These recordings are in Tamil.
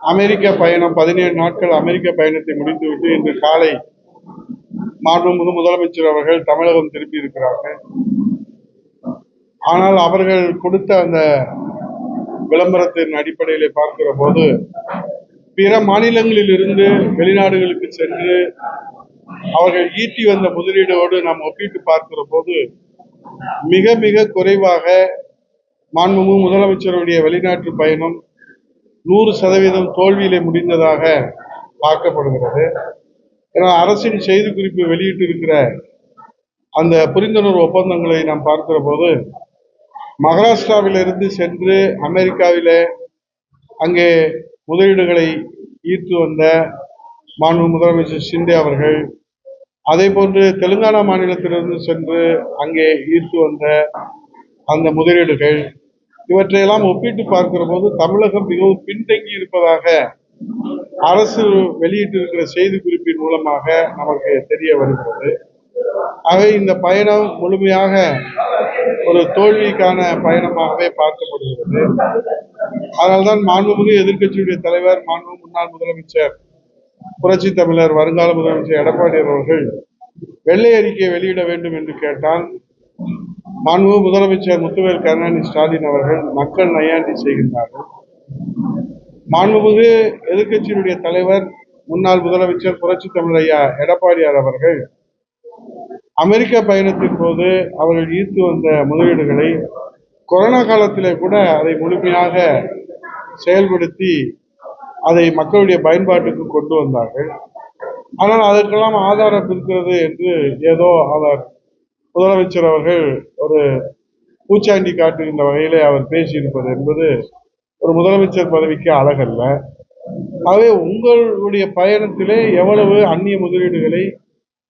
அமெரிக்க பயணம் பதினேழு நாட்கள் அமெரிக்க பயணத்தை முடித்துவிட்டு இன்று காலை மாண்புமிகு முதலமைச்சர் அவர்கள் தமிழகம் திருப்பி இருக்கிறார்கள் ஆனால் அவர்கள் கொடுத்த அந்த விளம்பரத்தின் அடிப்படையில் பார்க்கிற போது பிற மாநிலங்களில் இருந்து வெளிநாடுகளுக்கு சென்று அவர்கள் ஈட்டி வந்த முதலீடோடு நாம் ஒப்பிட்டு பார்க்கிற போது மிக மிக குறைவாக மாண்புமிகு முதலமைச்சருடைய வெளிநாட்டு பயணம் நூறு சதவீதம் தோல்வியிலே முடிந்ததாக பார்க்கப்படுகிறது. ஏன்னா அரசின் செய்திக்குறிப்பு வெளியிட்டிருக்கிற அந்த புரிந்துணர்வு ஒப்பந்தங்களை நாம் பார்க்கிற போது மகாராஷ்டிராவிலிருந்து சென்று அமெரிக்காவில் அங்கே முதலீடுகளை ஈர்த்து வந்த மாண்பு முதலமைச்சர் ஷிண்டே அவர்கள் அதே போன்று தெலுங்கானா மாநிலத்திலிருந்து சென்று அங்கே ஈர்த்து வந்த அந்த முதலீடுகள் இவற்றையெல்லாம் ஒப்பிட்டு பார்க்கிற போது தமிழகம் மிகவும் பின்தங்கி இருப்பதாக அரசு வெளியிட்டிருக்கிற செய்திக்குறிப்பின் மூலமாக நமக்கு தெரிய வருகிறது. ஆகவே இந்த பயணம் முழுமையாக ஒரு தோல்விக்கான பயணமாகவே பார்க்கப்படுகிறது. அதனால்தான் மாண்புமிகு எதிர்க்கட்சியுடைய தலைவர் மாண்பு முன்னாள் முதலமைச்சர் புரட்சி தமிழர் வருங்கால முதலமைச்சர் எடப்பாடி அவர்கள் வெள்ளை அறிக்கையை வெளியிட வேண்டும் என்று கேட்டால் மாண்பு முதலமைச்சர் முத்துவேல் கருணாநிதி ஸ்டாலின் அவர்கள் மக்கள் நையாண்டி செய்கின்றார்கள். மாண்புமிகு எதிர்கட்சியினுடைய தலைவர் முன்னாள் முதலமைச்சர் புரட்சி தமிழையா எடப்பாடியார் அவர்கள் அமெரிக்க பயணத்தின் போது அவர்கள் ஈர்த்து வந்த முதலீடுகளை கொரோனா காலத்திலே கூட அதை முழுமையாக செயல்படுத்தி அதை மக்களுடைய பயன்பாட்டுக்கு கொண்டு வந்தார்கள். ஆனால் அதற்கெல்லாம் ஆதாரம் இருக்கிறது என்று ஏதோ அவர் முதலமைச்சர் அவர்கள் ஒரு பூச்சாண்டி காட்டுகின்ற வகையிலே அவர் பேசியிருப்பது என்பது ஒரு முதலமைச்சர் பதவிக்கு அழகல்ல. ஆகவே உங்களுடைய பயணத்திலே எவ்வளவு அந்நிய முதலீடுகளை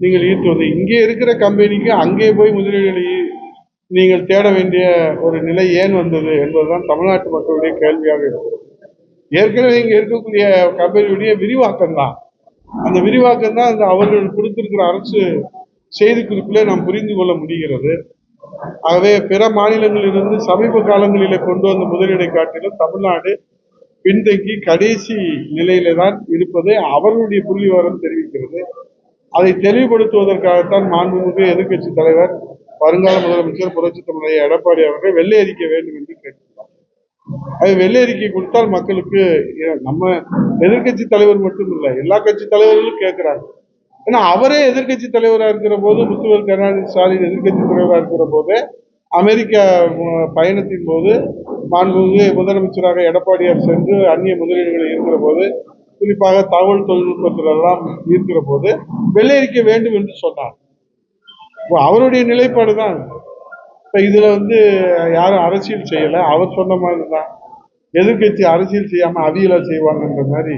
நீங்கள் ஈர்த்துவது இங்கே இருக்கிற கம்பெனிக்கு அங்கே போய் முதலீடுகளை நீங்கள் தேட வேண்டிய ஒரு நிலை ஏன் வந்தது என்பதுதான் தமிழ்நாட்டு மக்களுடைய கேள்வியாக இருக்கிறது. ஏற்கனவே இங்கே இருக்கக்கூடிய கம்பெனியுடைய விரிவாக்கம் தான் அந்த விரிவாக்கம் தான் அந்த அவர்கள் கொடுத்திருக்கிற அரசு செய்திக்குறிப்பிலே நாம் புரிந்து கொள்ள முடிகிறது. ஆகவே பிற மாநிலங்களிலிருந்து சமீப காலங்களிலே கொண்டு வந்த முதலீடை காட்டிலும் தமிழ்நாடு பின்தங்கி கடைசி நிலையில தான் இருப்பதை அவர்களுடைய புள்ளி விவரம் தெரிவிக்கிறது. அதை தெளிவுபடுத்துவதற்காகத்தான் மாண்புமிகு எதிர்க்கட்சி தலைவர் வருங்கால முதலமைச்சர் புரட்சி தமிழக எடப்பாடி அவர்கள் வெள்ளை அறிக்கை வேண்டும் என்று கேட்டுள்ளார். அது வெள்ளை அறிக்கை கொடுத்தால் மக்களுக்கு நம்ம எதிர்க்கட்சி தலைவர் மட்டும் இல்லை எல்லா கட்சி தலைவர்களும் கேட்கிறாங்க ஏன்னா அவரே எதிர்க்கட்சி தலைவராக இருக்கிற போது முத்துவர் கருணாநிதி ஸ்டாலின் எதிர்கட்சி தலைவராக இருக்கிற போது அமெரிக்க பயணத்தின் போது மாண்புமிகு முதலமைச்சராக எடப்பாடியார் சென்று அந்நிய முதலீடுகளை இருக்கிற போது குறிப்பாக தகவல் தொழில்நுட்பத்திலெல்லாம் இருக்கிற போது வெள்ளையடிக்க வேண்டும் என்று சொன்னார். இப்போ அவருடைய நிலைப்பாடு தான். இப்போ இதில் வந்து யாரும் அரசியல் செய்யலை. அவர் சொன்ன மாதிரி தான் எதிர்க்கட்சி அரசியல் செய்யாமல் அவியலாக செய்வாங்கன்ற மாதிரி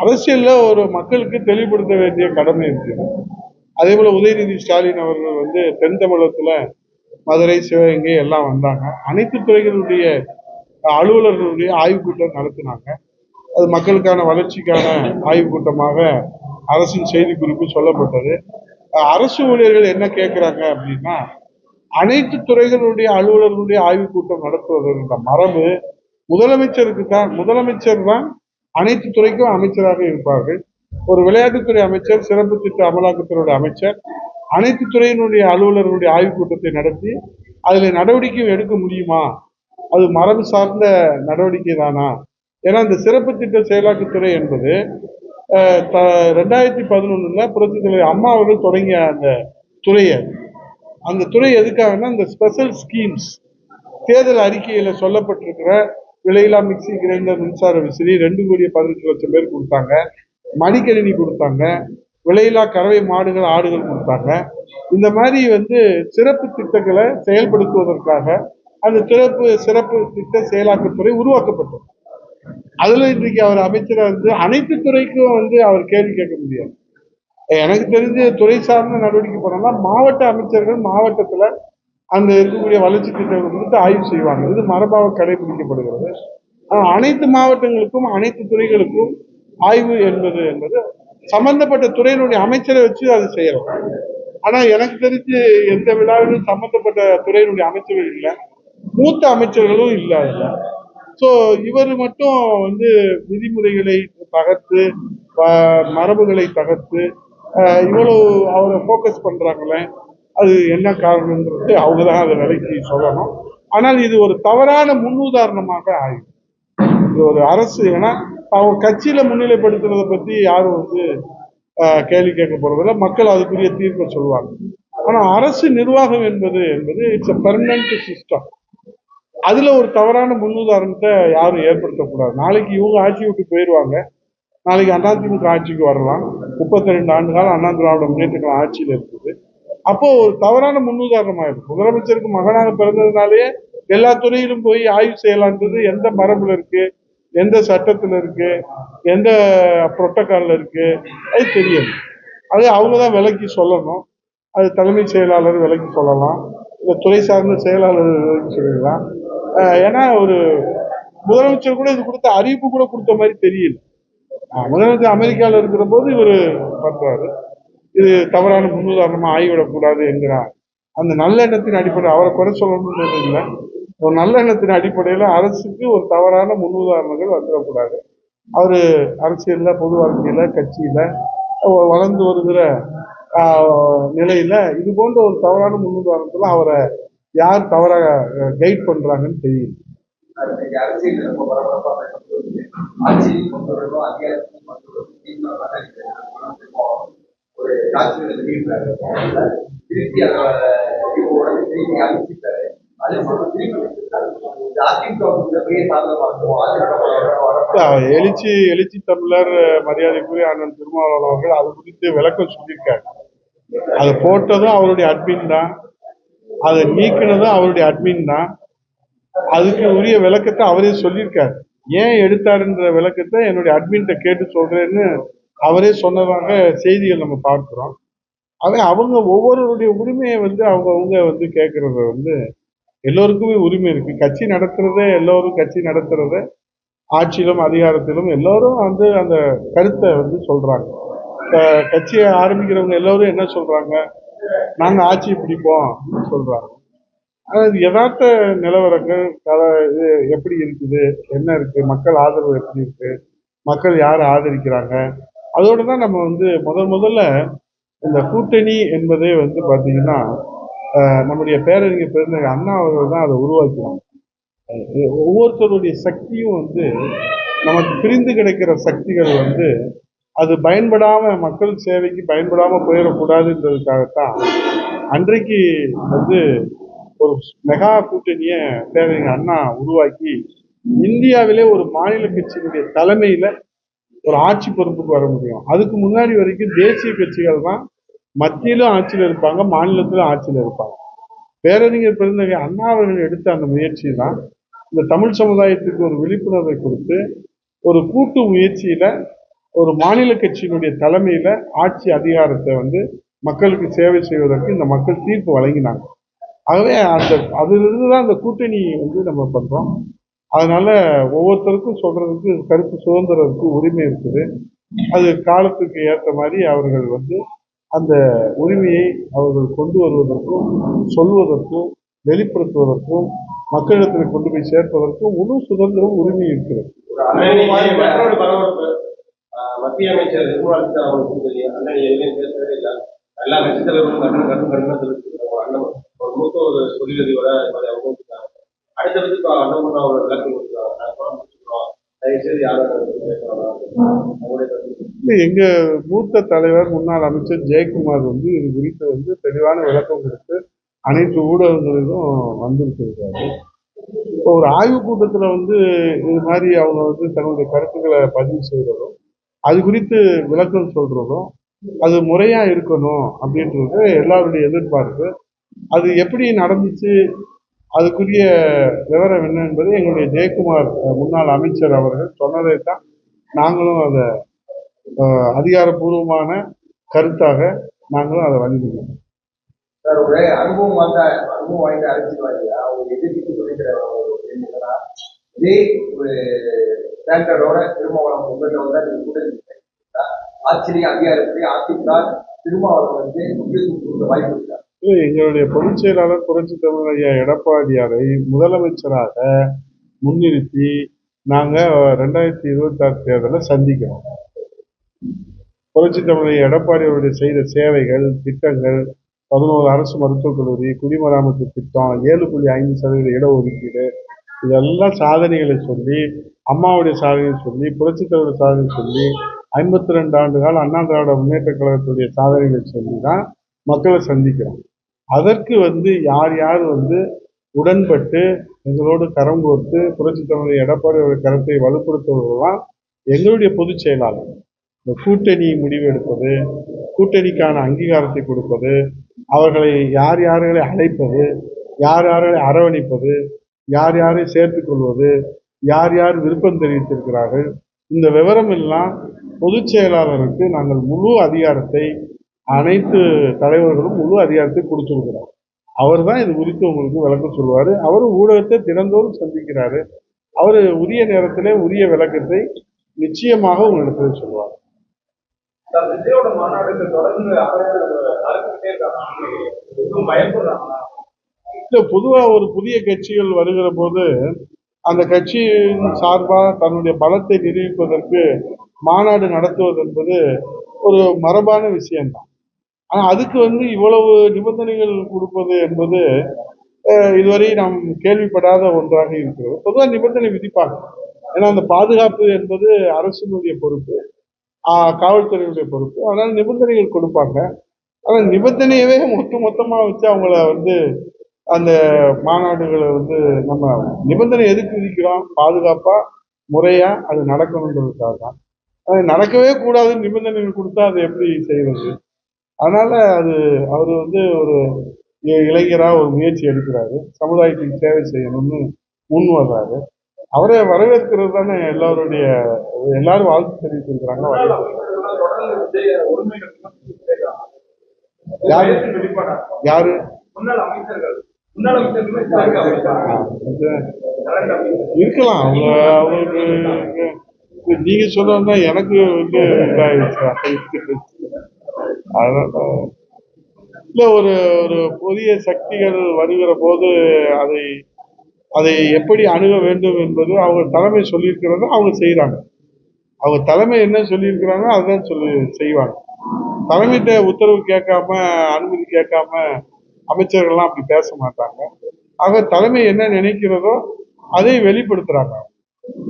அரசியல்ல ஒரு மக்களுக்கு தெளிவுபடுத்த வேண்டிய கடமை இருக்கு. அதே போல உதயநிதி ஸ்டாலின் அவர்கள் வந்து தென் தமிழகத்துல மதுரை சிவகங்கை எல்லாம் வந்தாங்க. அனைத்து துறைகளுடைய அலுவலர்களுடைய ஆய்வுக் கூட்டம் நடத்தினாங்க. அது மக்களுக்கான வளர்ச்சிக்கான ஆய்வுக் கூட்டமாக அரசின் செய்திக்குறிப்பு சொல்லப்பட்டது. அரசு ஊழியர்கள் என்ன கேட்கிறாங்க அப்படின்னா அனைத்து துறைகளுடைய அலுவலர்களுடைய ஆய்வுக் கூட்டம் நடத்துவதற்கு மரபு முதலமைச்சருக்கு தான் முதலமைச்சர் தான் அனைத்து துறைக்கும் அமைச்சராக இருப்பார்கள். ஒரு விளையாட்டுத்துறை அமைச்சர் சிறப்பு திட்ட அமலாக்கத்துறையோட அமைச்சர் அனைத்து துறையினுடைய அலுவலர்களுடைய ஆய்வுக் கூட்டத்தை நடத்தி அதில் நடவடிக்கை எடுக்க முடியுமா? அது மரபு சார்ந்த நடவடிக்கை தானா? ஏன்னா இந்த சிறப்பு திட்ட செயலாக்கத்துறை என்பது த- ரெண்டாயிரத்தி பதினொன்னுல புரட்சி தலைவர் அம்மா அவர்கள் தொடங்கிய அந்த துறையை அந்த துறை எதுக்காகன்னா இந்த ஸ்பெஷல் ஸ்கீம்ஸ் தேர்தல் அறிக்கையில் சொல்லப்பட்டிருக்கிற விலையில்லா மிக்சி கிரைண்டர் மின்சார விசிறி ரெண்டு கோடி பதினெட்டு லட்சம் பேர் கொடுத்தாங்க. மடிக்கணினி கொடுத்தாங்க. விலையில்லா கறவை மாடுகள் ஆடுகள் கொடுத்தாங்க. இந்த மாதிரி வந்து சிறப்பு திட்டங்களை செயல்படுத்துவதற்காக அந்த சிறப்பு சிறப்பு திட்ட செயலாக்கத்துறை உருவாக்கப்பட்டது. அதுல இன்றைக்கு அவர் அமைச்சராக இருந்து அனைத்து துறைக்கும் வந்து அவர் கேள்வி கேட்க முடியாது. எனக்கு தெரிஞ்ச துறை சார்ந்த நடவடிக்கை போனோம்னா மாவட்ட அமைச்சர்கள் மாவட்டத்துல அந்த இருக்கக்கூடிய வளர்ச்சி திட்டங்கள் கொடுத்து ஆய்வு செய்வாங்க. இது மரபாக கடைபிடிக்கப்படுகிறது. அனைத்து மாவட்டங்களுக்கும் அனைத்து துறைகளுக்கும் ஆய்வு என்பது என்பது சம்பந்தப்பட்ட துறையினுடைய அமைச்சரை வச்சு அது செய்யலாம் ஆனா எனக்கு தெரிஞ்சு எந்த விழாவிலும் சம்பந்தப்பட்ட துறையினுடைய அமைச்சர்கள் இல்லை. மூத்த அமைச்சர்களும் இல்லை அதுல. ஸோ இவர் மட்டும் வந்து விதிமுறைகளை தகர்த்து மரபுகளை தகர்த்து இவ்வளவு அவரை ஃபோக்கஸ் பண்றாங்களே. அது என்ன காரணம்ன்றது அவங்க தான் அதை விலைக்கு சொல்லணும். ஆனால் இது ஒரு தவறான முன்னுதாரணமாக ஆயிடும் இது ஒரு அரசு ஏன்னா அவங்க கட்சியில் முன்னிலைப்படுத்துறதை பற்றி யாரும் வந்து கேள்வி கேட்க போகிறதில்ல மக்கள் அதுக்குரிய தீர்ப்பை சொல்லுவாங்க. ஆனால் அரசு நிர்வாகம் என்பது என்பது இட்ஸ் எ பெர்மனன்ட் சிஸ்டம் அதில் ஒரு தவறான முன்னுதாரணத்தை யாரும் ஏற்படுத்தக்கூடாது நாளைக்கு இவங்க ஆட்சி விட்டு போயிடுவாங்க நாளைக்கு அதிமுக ஆட்சிக்கு வரலாம். முப்பத்தி ரெண்டு ஆண்டு காலம் அண்ணா திராவிட முன்னேற்ற ஆட்சியில் இருக்கு. அப்போ ஒரு தவறான முன்னுதாரணமா முதலமைச்சருக்கு மகனாக பிறந்ததுனாலேயே எல்லா துறையிலும் போய் ஆய்வு செய்யலான்றது எந்த மரபுல இருக்கு எந்த சட்டத்துல இருக்கு எந்த புரோட்டோகால்ல இருக்கு அது தெரியும் அது அவங்க தான் விலக்கி சொல்லணும். அது தலைமைச் செயலாளர் விலக்கி சொல்லலாம். இல்லை துறை சார்ந்த செயலாளர் விலக்கி சொல்லிடலாம். ஏன்னா ஒரு முதலமைச்சர் கூட இது கொடுத்த அறிவிப்பு கூட கொடுத்த மாதிரி தெரியல. முதலமைச்சர் அமெரிக்காவில் இருக்கிற போது இவர் பண்றாரு இது தவறான முன்னுதாரணமாக ஆகிவிடக்கூடாது என்கிறார். அந்த நல்லெண்ணத்தின் அடிப்படை அவரை குறை சொல்லணுன்றது இல்லை. ஒரு நல்லெண்ணத்தின் அடிப்படையில் அரசுக்கு ஒரு தவறான முன்னுதாரணங்கள் வந்துடக்கூடாது. அவர் அரசியலில் பொது வாழ்க்கையில் கட்சியில் வளர்ந்து வருகிற நிலையில் இது போன்ற ஒரு தவறான முன்னுதாரணத்தில் அவரை யார் தவறாக கைட் பண்ணுறாங்கன்னு தெரியும் அரசியல் வெளியிட்டாரு திருப்பி திருப்பி எழுச்சி எழுச்சி தமிழர் மரியாதைக்குரிய அண்ணன் திருமாவளவன் அவர்கள் அது குறித்து விளக்கம் சொல்லியிருக்காரு. அதை போட்டதும் அவருடைய அட்மின் தான். அதை நீக்கினதும் அவருடைய அட்மின் தான். அதுக்கு உரிய விளக்கத்தை அவரே சொல்லியிருக்காரு. ஏன் எடுத்தாருன்ற விளக்கத்தை என்னுடைய அட்மின்கிட்ட கேட்டு சொல்றேன்னு அவரே சொன்னதாக செய்திகள் நம்ம பார்க்குறோம். அதே அவங்க ஒவ்வொருவருடைய உரிமையை வந்து அவங்க அவங்க வந்து கேட்குறத வந்து எல்லோருக்குமே உரிமை இருக்குது கட்சி நடத்துகிறதே எல்லோரும் கட்சி நடத்துகிறத ஆட்சியிலும் அதிகாரத்திலும் எல்லோரும் வந்து அந்த கருத்தை வந்து சொல்கிறாங்க கட்சியை ஆரம்பிக்கிறவங்க எல்லோரும் என்ன சொல்கிறாங்க நாங்கள் ஆட்சியை பிடிப்போம் அப்படின்னு சொல்றாங்க. யதார்த்த நிலவரங்கள் கல இது எப்படி இருக்குது என்ன இருக்குது மக்கள் ஆதரவு எப்படி இருக்குது மக்கள் யார் ஆதரிக்கிறாங்க அதோட தான் நம்ம வந்து முதல் முதல்ல இந்த கூட்டணி என்பதே வந்து பார்த்தீங்கன்னா நம்முடைய பேரறிஞர் பெருந்தகை அண்ணா அவர்கள் தான் அதை உருவாக்கினாங்க. ஒவ்வொருத்தருடைய சக்தியும் வந்து நமக்கு பிரிந்து கிடைக்கிற சக்திகள் வந்து அது பயன்படாமல் மக்கள் சேவைக்கு பயன்படாமல் போயிடக்கூடாதுன்றதுக்காகத்தான் அன்றைக்கு வந்து ஒரு மெகா கூட்டணியை பேரறிஞர் அண்ணா உருவாக்கி இந்தியாவிலே ஒரு மாநில கட்சியினுடைய தலைமையில் ஒரு ஆட்சி பொறுப்புக்கு வர முடியும். அதுக்கு முன்னாடி வரைக்கும் தேசிய கட்சிகள் தான் மத்தியிலும் ஆட்சியில் இருப்பாங்க மாநிலத்திலும் ஆட்சியில் இருப்பாங்க. பேரறிஞர் பெருந்தகை அண்ணா அவர்கள் எடுத்த அந்த முயற்சி தான் இந்த தமிழ் சமுதாயத்துக்கு ஒரு விழிப்புணர்வை கொடுத்து ஒரு கூட்டு முயற்சியில ஒரு மாநில கட்சியினுடைய தலைமையில ஆட்சி அதிகாரத்தை வந்து மக்களுக்கு சேவை செய்வதற்கு இந்த மக்கள் தீர்ப்பு வழங்கினாங்க. ஆகவே அந்த அதிலிருந்து தான் அந்த கூட்டணி வந்து நம்ம பண்றோம். அதனால் ஒவ்வொருத்தருக்கும் சொல்கிறதுக்கு கருத்து சுதந்திரத்துக்கு உரிமை இருக்குது. அது காலத்துக்கு ஏற்ற மாதிரி அவர்கள் வந்து அந்த உரிமையை அவர்கள் கொண்டு வருவதற்கும் சொல்வதற்கும் வெளிப்படுத்துவதற்கும் மக்களிடத்தில் கொண்டு போய் சேர்ப்பதற்கும் முழு சுதந்திரம் உரிமை இருக்கிறது. மத்திய அமைச்சர் நிர்மலா சீதாராமன் அண்ணன் எதுவுமே பேசவே இல்லை. எல்லா கட்சித் தலைவர்களும் மூத்த ஒரு தொழிலதிபரை அடுத்தடுத்து அண்ணன் அவர் விளக்கம் யாரும் எங்க மூத்த தலைவர் முன்னாள் அமைச்சர் ஜெயக்குமார் வந்து இது குறித்து வந்து தெளிவான விளக்கம் கொடுத்து அனைத்து ஊடகங்களிலும் வந்திருக்கிறாரு. இப்போ ஒரு ஆய்வு கூட்டத்தில் வந்து இது மாதிரி அவங்க வந்து தன்னுடைய கருத்துக்களை பதிவு செய்கிறதும் அது குறித்து விளக்கம் சொல்றதும் அது முறையா இருக்கணும் அப்படின்றது எல்லாருடைய எதிர்பார்ப்பு. அது எப்படி நடந்துச்சு? அதுக்குரிய விவரம் என்ன என்பது எங்களுடைய ஜெயக்குமார் முன்னாள் அமைச்சர் அவர்கள் சொன்னதை தான் நாங்களும் அதை அதிகாரபூர்வமான அதிகாரப்பூர்வமான கருத்தாக நாங்களும் அதை வழங்கினோம் சார் ஒரு அனுபவம் வாய்ந்த அனுபவம் வாய்ந்த அரசியல்வாதியா? ஒரு எதிர்ப்பு சொல்லிக்கிற ஒரு பெண்ணுங்களா இதே ஒரு ஸ்டாண்டர்டோட திருமாவளம் உங்கள்கிட்ட வந்தா நீங்க கூட இருக்கீங்க. அதிமுக வந்து முக்கியத்துவம் கொடுக்க வாய்ப்பு இருக்கா? எங்களுடைய பொதுச் செயலாளர் புரட்சி தமிழ் ஐயா எடப்பாடியாரை முதலமைச்சராக முன்னிறுத்தி நாங்கள் ரெண்டாயிரத்தி இருபத்தாறு தேர்தலில் சந்திக்கிறோம். புரட்சி தமிழர் எடப்பாடி அவருடைய செய்த சேவைகள் திட்டங்கள் பதினோரு அரசு மருத்துவக் கல்லூரி குடிமராமத்து திட்டம் ஏழு புள்ளி ஐந்து சதவீத இடஒதுக்கீடு இதெல்லாம் சாதனைகளை சொல்லி அம்மாவுடைய சாதனையை சொல்லி புரட்சி தலைவர் சாதனை சொல்லி ஐம்பத்தி ரெண்டு ஆண்டு கால அண்ணா திராவிட முன்னேற்ற கழகத்துடைய சாதனைகளை சொல்லி தான் மக்களை சந்திக்கிறோம். அதற்கு வந்து யார் யார் வந்து உடன்பட்டு எங்களோடு கரம் கோர்த்து புரட்சி தமிழர் எடப்பாடி அவர்கள் கருத்தை வலுப்படுத்துவதெல்லாம் எங்களுடைய பொதுச் செயலாளர். இந்த கூட்டணி முடிவு எடுப்பது கூட்டணிக்கான அங்கீகாரத்தை கொடுப்பது அவர்களை யார் யார்களை அழைப்பது யார் யார்களை அரவணைப்பது யார் யாரை சேர்த்து கொள்வது யார் யார் விருப்பம் தெரிவித்திருக்கிறார்கள் இந்த விவரம் எல்லாம் பொதுச் செயலாளருக்கு நாங்கள் முழு அதிகாரத்தை அனைத்து தலைவர்களும் முழு அதிகாரத்தை கொடுத்துருக்கிறோம் அவர் தான் இது குறித்து உங்களுக்கு விளக்கம் சொல்லுவார். அவரும் ஊடகத்தை தினந்தோறும் சந்திக்கிறாரு. அவர் உரிய நேரத்திலே உரிய விளக்கத்தை நிச்சயமாக உங்களுக்கு சொல்லுவார். இல்லை பொதுவாக ஒரு புதிய கட்சிகள் வருகிற போது அந்த கட்சியின் சார்பாக தன்னுடைய பலத்தை நிரூபிப்பதற்கு மாநாடு நடத்துவது என்பது ஒரு மரபான விஷயம்தான். ஆனால் அதுக்கு வந்து இவ்வளவு நிபந்தனைகள் கொடுப்பது என்பது இதுவரை நாம் கேள்விப்படாத ஒன்றாக இருக்கிறது. பொதுவாக நிபந்தனை விதிப்பாங்க. ஏன்னா அந்த பாதுகாப்பு என்பது அரசினுடைய பொறுப்பு காவல்துறையினுடைய பொறுப்பு. அதனால் நிபந்தனைகள் கொடுப்பாங்க. ஆனால் நிபந்தனையவே மொத்த மொத்தமாக வச்சு அவங்கள வந்து அந்த மாநாடுகளை வந்து நம்ம நிபந்தனை எதுக்கு விதிக்கிறோம்? பாதுகாப்பாக முறையாக அது நடக்கணுன்றதுக்காக தான் அது நடக்கவே கூடாதுன்னு நிபந்தனைகள் கொடுத்தா அது எப்படி செய்வது? அதனால அது அவர் வந்து ஒரு இ- இளைஞரா ஒரு முயற்சி எடுக்கிறாரு. சமுதாயத்துக்கு சேவை செய்யணும்னு முன் வர்றாரு. அவரை வரவேற்கிறது தானே எல்லாருடைய எல்லாரும் வாழ்த்து தெரிவித்திருக்கிறாங்க யாரு? யாரு? இருக்கலாம். அவங்க அவங்களுக்கு நீங்க சொல்றதுதான் எனக்கு வந்து இதாயிடுச்சு. அதனால இல்லை ஒரு ஒரு புதிய சக்திகள் வருகிற போது அதை அதை எப்படி அணுக வேண்டும் என்பது அவங்க தலைமை சொல்லியிருக்கிறத அவங்க செய்கிறாங்க அவங்க தலைமை என்ன சொல்லியிருக்கிறாங்க அதுதான் சொல்லி செய்வாங்க. தலைமையிட்ட உத்தரவு கேட்காம அனுமதி கேட்காம அமைச்சர்கள்லாம் அப்படி பேச மாட்டாங்க. ஆக தலைமை என்ன நினைக்கிறதோ அதை வெளிப்படுத்துறாங்க.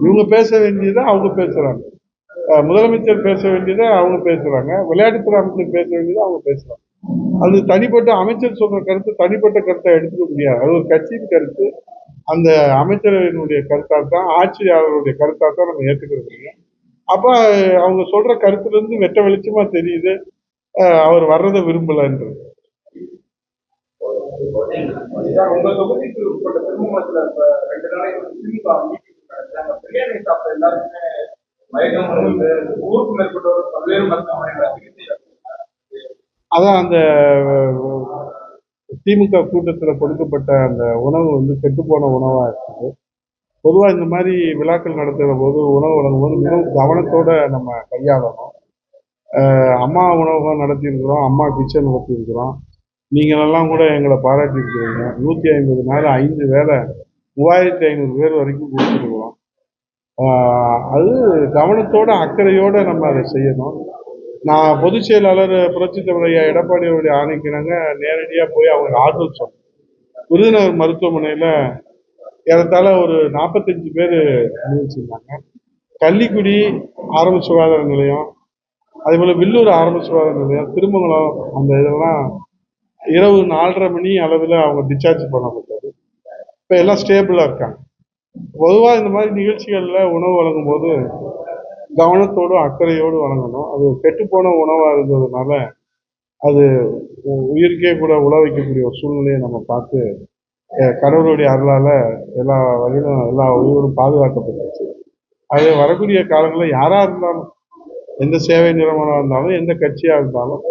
இவங்க பேச வேண்டியதை அவங்க பேசுறாங்க. முதலமைச்சர் பேச வேண்டியதை அவங்க பேசுறாங்க. விளையாட்டுத்துறை அமைச்சர் பேச வேண்டியதை அவங்க பேசுறாங்க. அது தனிப்பட்ட அமைச்சர் சொல்ற கருத்து தனிப்பட்ட கருத்தை எடுத்துக்க முடியாது. அது ஒரு கட்சியின் கருத்து. அந்த அமைச்சரவையினுடைய கருத்தாக தான் ஆட்சியாளருடைய கருத்தாக தான் நம்ம ஏற்றுக்கிறது முடியும் அப்ப அவங்க சொல்ற கருத்துல இருந்து வெட்ட வெளிச்சமா தெரியுது. அவர் வர்றதை விரும்பலைன்றது. உங்க தொகுதிக்கு உட்பட்ட திருமணத்துல இப்ப ரெண்டு நாளைக்கு பிரியாணி சாப்பிட்ட எல்லாருமே அதான் அந்த திமுக கூட்டத்தில் கொடுக்கப்பட்ட அந்த உணவு வந்து கெட்டுப்போன உணவாக இருக்குது. பொதுவாக இந்த மாதிரி விழாக்கள் நடத்துகிற போது உணவு வழங்கும்போது மிகவும் கவனத்தோட நம்ம கையாளணும். அம்மா உணவகம் நடத்தியிருக்கிறோம் அம்மா கிச்சன் நடத்தியிருக்கிறோம். நீங்கள் எல்லாம் கூட எங்களை பாராட்டியிருக்கிறீங்க. நூற்றி ஐம்பது நாள் ஐந்து வேலை மூவாயிரத்தி ஐநூறு பேர் வரைக்கும் கொடுத்துருக்குறோம். அது கவனத்தோட அக்கறையோடு நம்ம அதை செய்யணும். நான் பொதுச் செயலாளர் புரட்சி தலைவர் எடப்பாடி அவருடைய ஆணைக்கிறாங்க. நேரடியாக போய் அவங்க ஆறுதல் சொன்னேன் விருதுநகர் மருத்துவமனையில் ஏறத்தாழ ஒரு நாற்பத்தஞ்சு பேர் அனுபவிச்சிருந்தாங்க. கள்ளிக்குடி ஆரம்ப சுகாதார நிலையம் அதே போல் வில்லூர் ஆரம்ப சுகாதார நிலையம் திருமங்கலம் அந்த இதெல்லாம் இரவு நாலரை மணி அளவில் அவங்க டிஸ்சார்ஜ் பண்ணப்பட்டாரு இப்போ எல்லாம் ஸ்டேபிளாக இருக்காங்க. பொதுவாக இந்த மாதிரி நிகழ்ச்சிகளில் உணவு வழங்கும் போது கவனத்தோடும் அக்கறையோடு வழங்கணும். அது கெட்டுப்போன உணவாக இருந்ததுனால அது உ- உயிருக்கே கூட உழ வைக்கக்கூடிய ஒரு சூழ்நிலையை நம்ம பார்த்து கடவுளுடைய அருளால் எல்லா வகையிலும் எல்லா உயிரும் பாதுகாக்கப்பட்டுச்சு. அது வரக்கூடிய காலங்களில் யாராக இருந்தாலும் எந்த சேவை நிறுவனம் இருந்தாலும் எந்த கட்சியாக இருந்தாலும்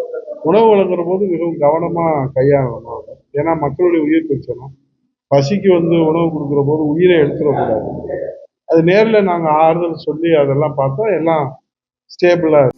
உணவு வழங்குற போது மிகவும் கவனமாக கையாளணும். ஏன்னா மக்களுடைய உயிர் பிரச்சனை. பசிக்கு வந்து உணவு கொடுக்குற போது உயிரை எடுத்துடக்கூடாது. அது நேரில் நாங்கள் ஆறுதல் சொல்லி அதெல்லாம் பார்த்தோம் எல்லாம் ஸ்டேபிளாக